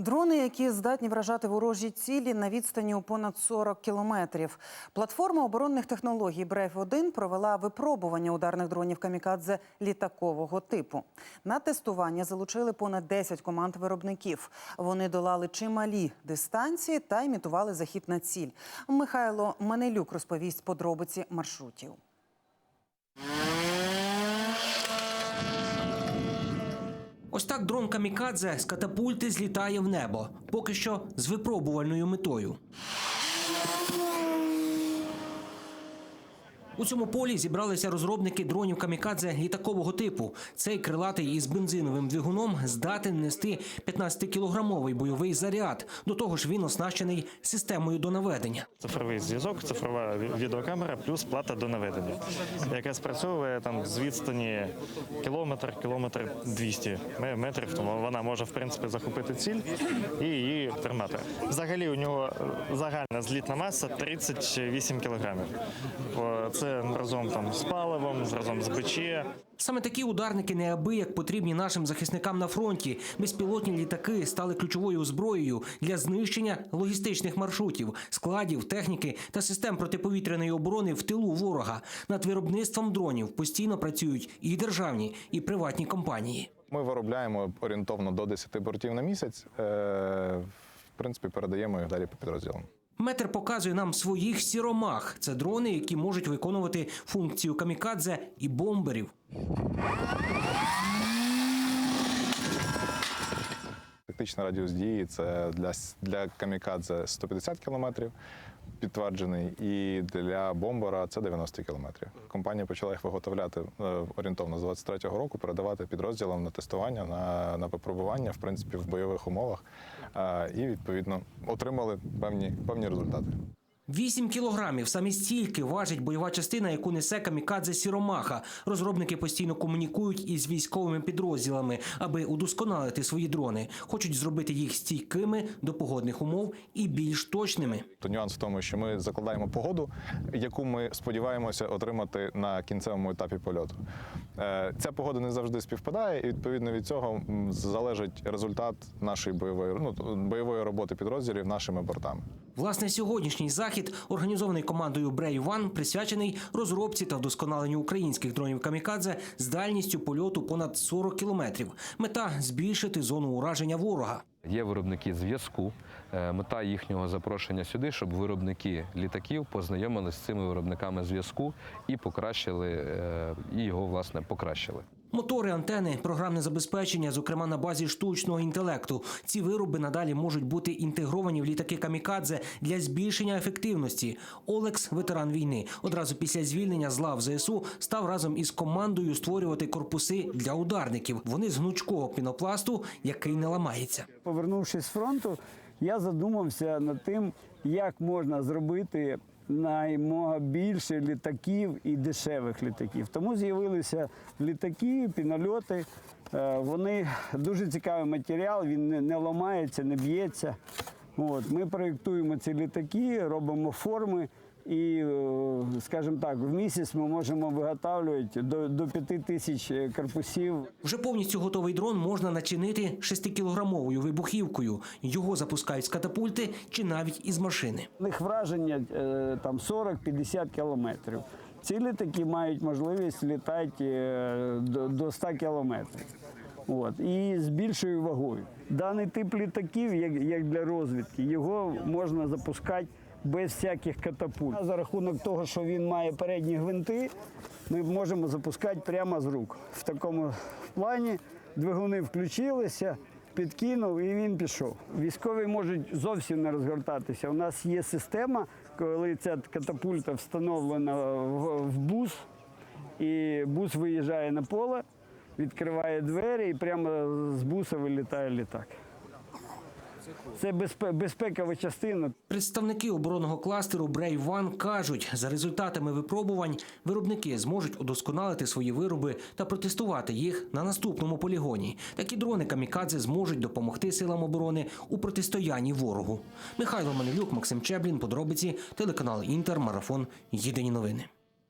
Дрони, які здатні вражати ворожі цілі на відстані у понад 40 кілометрів. Платформа оборонних технологій брейв 1 провела випробування ударних дронів камікадзе літакового типу. На тестування залучили понад 10 команд виробників. Вони долали чималі дистанції та імітували захід на ціль. Михайло Манелюк розповість подробиці маршрутів. Ось так дрон Камікадзе з катапульти злітає в небо, поки що з випробувальною метою. У цьому полі зібралися розробники дронів камікадзе літакового типу. Цей крилатий із бензиновим двигуном здатен нести 15-кілограмовий бойовий заряд. До того ж, він оснащений системою до наведення. Цифровий зв'язок, цифрова відеокамера плюс плата до наведення, яка спрацьовує там з відстані кілометр, кілометр 200 метрів. Тому вона може в принципі захопити ціль і її тримати. Взагалі у нього е, загальна злітна маса 38 кілограмів. О, Це разом там з паливом, разом з БЧ. Саме такі ударники неабияк потрібні нашим захисникам на фронті. Безпілотні літаки стали ключовою зброєю для знищення логістичних маршрутів, складів, техніки та систем протиповітряної оборони в тилу ворога. Над виробництвом дронів постійно працюють і державні, і приватні компанії. Ми виробляємо орієнтовно до 10 бортів на місяць. В принципі, передаємо їх далі по підрозділам. Метр показує нам своїх сіромах. Це дрони, які можуть виконувати функцію камікадзе і бомберів. Тактичний радіус дії це для, для камікадзе 150 кілометрів підтверджений, і для бомбера це 90 кілометрів. Компанія почала їх виготовляти е, орієнтовно з 23-го року, передавати підрозділам на тестування, на, на випробування, в принципі, в бойових умовах, е, і відповідно отримали певні, певні результати. 8 кілограмів саме стільки важить бойова частина, яку несе камікадзе Сіромаха. Розробники постійно комунікують із військовими підрозділами, аби удосконалити свої дрони. Хочуть зробити їх стійкими до погодних умов і більш точними. То нюанс в тому, що ми закладаємо погоду, яку ми сподіваємося отримати на кінцевому етапі польоту. Е, Ця погода не завжди співпадає, і відповідно від цього залежить результат нашої бойової ну, бойової роботи підрозділів нашими бортами. Власне, сьогоднішній захід, організований командою Брей Ван, присвячений розробці та вдосконаленню українських дронів камікадзе з дальністю польоту понад 40 кілометрів. Мета збільшити зону ураження ворога. Є виробники зв'язку. Е, Мета їхнього запрошення сюди, щоб виробники літаків познайомилися з цими виробниками зв'язку і покращили е, і його власне покращили. Мотори, антени, програмне забезпечення, зокрема на базі штучного інтелекту. Ці вироби надалі можуть бути інтегровані в літаки камікадзе для збільшення ефективності. Олекс, ветеран війни, одразу після звільнення з лав ЗСУ став разом із командою створювати корпуси для ударників. Вони з гнучкого пінопласту, який не ламається. Повернувшись з фронту, я задумався над тим, як можна зробити наймога більше літаків і дешевих літаків. Тому з'явилися літаки, пінольоти. Е, Вони дуже цікавий матеріал, він не- ламається, не б'ється. От, ми проєктуємо ці літаки, робимо форми. І, е, скажімо так, в місяць ми можемо виготовлювати до, до 5 тисяч е, корпусів Вже повністю готовий дрон можна начинити 6-кілограмовою вибухівкою. Його запускають з катапульти чи навіть із машини. У них враження е, там 40-50 кілометрів. Ці літаки мають можливість літати до, до 100 кілометрів. От, і з більшою вагою. Даний тип літаків, як, як для розвідки, його можна запускати без всяких катапульт. За рахунок того, що він має передні гвинти, ми можемо запускати прямо з рук. В такому плані двигуни включилися, підкинув і він пішов. Військові можуть зовсім не розгортатися. У нас є система, коли ця катапульта встановлена в, бус, і бус виїжджає на поле, відкриває двері і прямо з буса вилітає літак. Це безпе- безпекова частина. Представники оборонного кластеру Брей Ван кажуть, за результатами випробувань виробники зможуть удосконалити свої вироби та протестувати їх на наступному полігоні. Такі дрони камікадзе зможуть допомогти силам оборони у протистоянні ворогу. Михайло Манилюк, Максим Чеблін, подробиці, телеканал Інтер, марафон. Єдині новини.